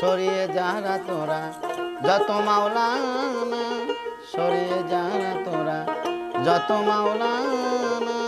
সরিয়ে যারা তোরা যত মাওলানা সরিয়ে যারা তোরা যত মাওলানা